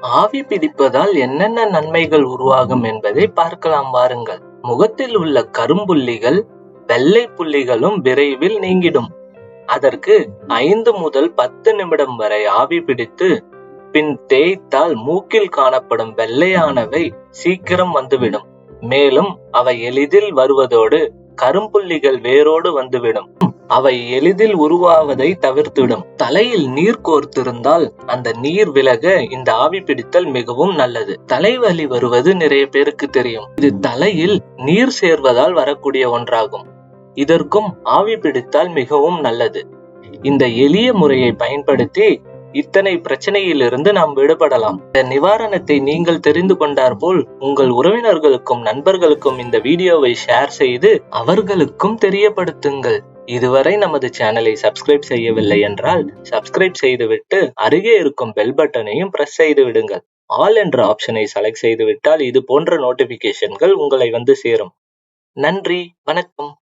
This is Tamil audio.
ஆவி பிடிப்பதால் என்னென்ன நன்மைகள் உருவாகும் என்பதை பார்க்கலாம் வாருங்கள். முகத்தில் உள்ள கரும்புள்ளிகள் வெள்ளை புள்ளிகளும் விரைவில் நீங்கிடும். அதற்கு ஐந்து முதல் பத்து நிமிடம் வரை ஆவி பிடித்து பின் தேய்த்தால் மூக்கில் காணப்படும் வெள்ளையானவை சீக்கிரம் வந்துவிடும். மேலும் அவை எளிதில் வருவதோடு கரும்புள்ளிகள் வேரோடு வந்துவிடும். அவை எளிதில் உருவாவதை தவிர்த்துவிடும் தலையில் நீர் கோர்த்திருந்தால் அந்த நீர் விலக இந்த ஆவி பிடித்தல் மிகவும் நல்லது. தலைவலி வருவது நிறைய பேருக்கு தெரியும். இது தலையில் நீர் சேர்வதால் வரக்கூடிய ஒன்றாகும். இதற்கும் ஆவி பிடித்தால் மிகவும் நல்லது. இந்த எளிய முறையை பயன்படுத்தி இத்தனை பிரச்சனையிலிருந்து நாம் விடுபடலாம். இந்த நிவாரணத்தை நீங்கள் தெரிந்து கொண்டார் போல் உங்கள் உறவினர்களுக்கும் நண்பர்களுக்கும் இந்த வீடியோவை ஷேர் செய்து அவர்களுக்கும் தெரியப்படுத்துங்கள். இதுவரை நமது சேனலை சப்ஸ்கிரைப் செய்யவில்லை என்றால் சப்ஸ்கிரைப் செய்துவிட்டு அருகே இருக்கும் பெல் பட்டனையும் பிரஸ் செய்து விடுங்கள். ஆல் என்ற ஆப்ஷனை செலக்ட் செய்துவிட்டால் இது போன்ற நோட்டிபிகேஷன்கள் உங்களை வந்து சேரும். நன்றி வணக்கம்.